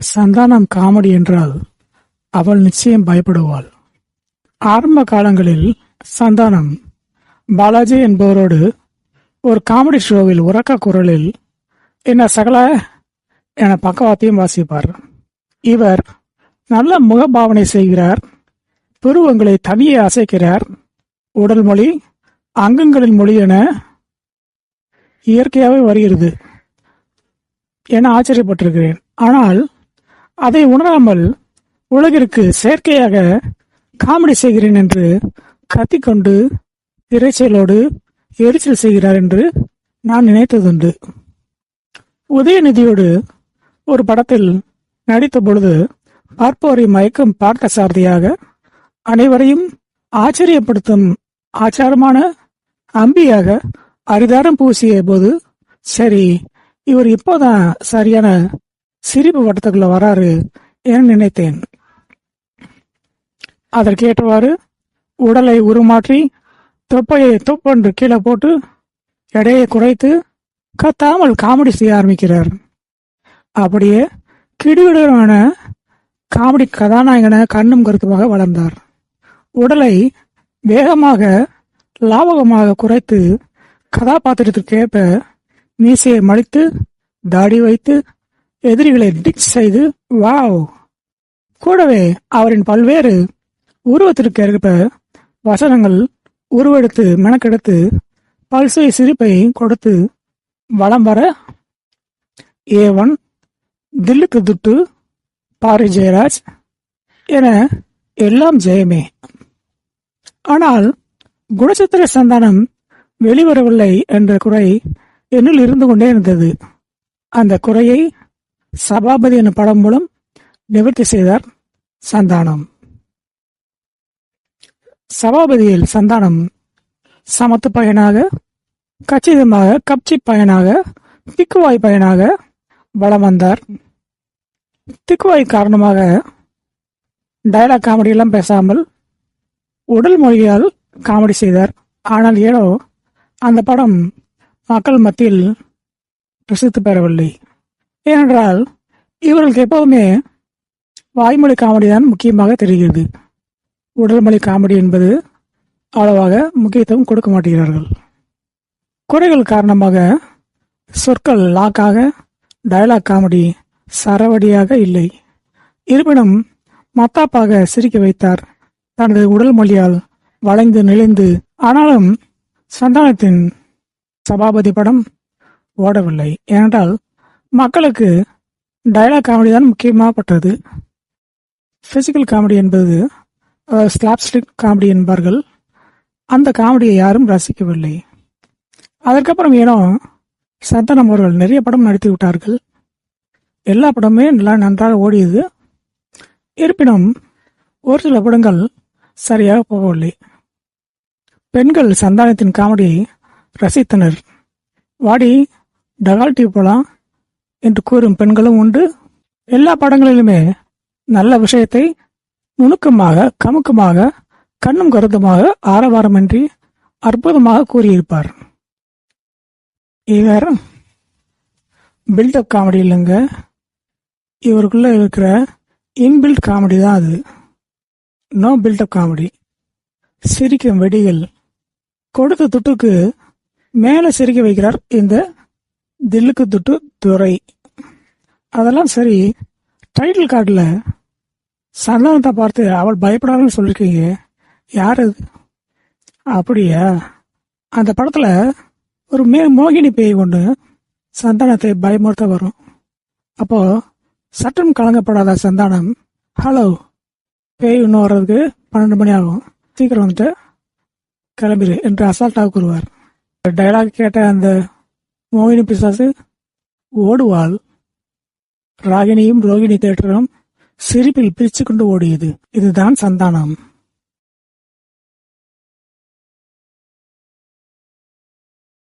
Santhanam comedy என்றால் அவள் நிச்சயம் பயப்படுவாள். ஆரம்ப காலங்களில் சந்தானம் பாலாஜி என்பவரோடு ஒரு காமெடி ஷோவில் உறக்க குரலில் என்ன சகல என பக்கவாத்தையும் வாசிப்பார். இவர் நல்ல முகபாவனை செய்கிறார் புருவங்களை தனியே அசைக்கிறார் உடல் மொழி அங்கங்களின் மொழி என இயற்கையாகவே வருகிறது என ஆச்சரியப்பட்டிருக்கிறேன். ஆனால் அதை உணராமல் உலகிற்கு செயற்கையாக காமெடி செய்கிறேன் என்று கத்திக்கொண்டு இறைச்சலோடு எரிச்சல் செய்கிறார் என்று நான் நினைத்ததுண்டு. உதயநிதியோடு ஒரு படத்தில் நடித்த பொழுது பார்ப்போரை மயக்கும் பார்த்த சாரதியாக அனைவரையும் ஆச்சரியப்படுத்தும் ஆச்சாரமான அம்பியாக அரிதாரம் பூசிய போது சரி இவர் இப்போதான் சரியான சிரிப்பு வட்டத்துக்குள்ள வராரு என நினைத்தேன். அதற்கேற்றவாறு உடலை உருமாற்றி தொப்பையை தொப்பென்று கீழே போட்டு எடையை குறைத்து கத்தாமல் காமெடி செய்ய ஆரம்பிக்கிறார். அப்படியே கிடுகிடுவான காமெடி கதாநாயகன கண்ணும் கருத்துமாக வளர்ந்தார். உடலை வேகமாக லாபகமாக குறைத்து கதாபாத்திரத்திற்கேற்ப மீசையை மடித்து தாடி வைத்து எதிரிகளை டிச் செய்து வாவ் கூடவே அவரின் பல்வேறு உருவத்திற்கு ஏற்ப வசனங்கள் உருவெடுத்து மெனக்கெடுத்து பல்சுவை சிரிப்பை கொடுத்து வளம் வர ஏவன் தில்லுக்கு துட்டு பாரி ஜெயராஜ் என எல்லாம் ஜெயமே. ஆனால் குணச்சித்திர சந்தானம் வெளிவரவில்லை என்ற குறை என்னில் இருந்து கொண்டே இருந்தது. அந்த குறையை சபாபதி எனும் படம் மூலம் நிவர்த்தி செய்தார் சந்தானம். சபாபதியில் சந்தானம் சமத்து பயனாக கச்சிதமாக கப்சி பயனாக திக்குவாய் பயனாக வளம் வந்தார். திக்குவாய் காரணமாக டயலாக் காமெடியெல்லாம் பேசாமல் உடல் மொழியால் காமெடி செய்தார். ஆனால் ஏனோ அந்த படம் மக்கள் மத்தியில் பிரசித்தி பெறவில்லை. ஏனென்றால் இவர்களுக்கு எப்போதுமே வாய்மொழி காமெடி தான் முக்கியமாக தெரிகிறது. உடல் மொழி காமெடி என்பது அவ்வளவாக முக்கியத்துவம் கொடுக்க மாட்டேங்கிறார்கள். குறைகள் காரணமாக சொற்கள் லாக்காக டயலாக் காமெடி சரவடியாக இல்லை. இருப்பினும் மத்தாப்பாக சிரிக்க வைத்தார். தனது உடல் மொழியால் வளைந்து நெளிந்து ஆனாலும் சந்தானத்தின் சபாபதி படம் ஓடவில்லை. ஏனென்றால் மக்களுக்கு டைலாக் காமெடி தான் முக்கியமாகப்பட்டது பிசிக்கல் காமெடி என்பது ஸ்லாப்ஸ்டிக் காமெடி என்பார்கள். அந்த காமெடியை யாரும் ரசிக்கவில்லை. அதற்கப்புறம் ஏனோ சந்தனம் அவர்கள் நிறைய படம் நடித்து விட்டார்கள். எல்லா படமே நல்லா நன்றாக ஓடியது. இருப்பினும் ஒரு சில படங்கள் சரியாக போகவில்லை. பெண்கள் சந்தானத்தின் காமெடியை ரசித்தனர். வாடி டகால்டி போலாம் என்று கூறும் பெண்களும் உண்டு. எல்லா படங்களிலுமே நல்ல விஷயத்தை நுணுக்கமாக கமுக்கமாக கண்ணும் கருத்துமாக ஆரவாரமின்றி அற்புதமாக கூறியிருப்பார். இவர் பில்டப் காமெடி இல்லைங்க. இவருக்குள்ள இருக்கிற இன்பில்ட் காமெடி தான் அது. நோ பில்டப் காமெடி சிரிக்கும் வெடிகள். கொடுத்த துட்டுக்கு மேலே சிரிக்க வைக்கிறார் இந்த தில்லுக்கு துட்டு துறை. அதெல்லாம் சரி. டைட்டில் கார்டில் சந்தானத்தை பார்த்து அவள் பயப்படாதுன்னு சொல்லியிருக்கீங்க யார் அது? அப்படியா? அந்த படத்தில் ஒரு மே மோகினி பேய் கொண்டு சந்தானத்தை பயமுறுத்த வரும். அப்போ சட்டம் கலங்கப்படாத சந்தானம் ஹலோ பேய் இன்னும் வர்றதுக்கு பன்னெண்டு மணி ஆகும். சீக்கிரம் வந்துட்டு கிளம்பிடு என்று அசால்ட்டாக கூறுவார். டைலாக் கேட்ட அந்த மோகினி பிசாசு ஓடுவாள். ராகினியும் ரோகிணி தேட்டரும் சிரிப்பில் பிரிச்சு கொண்டு ஓடியது. இதுதான் சந்தானம்.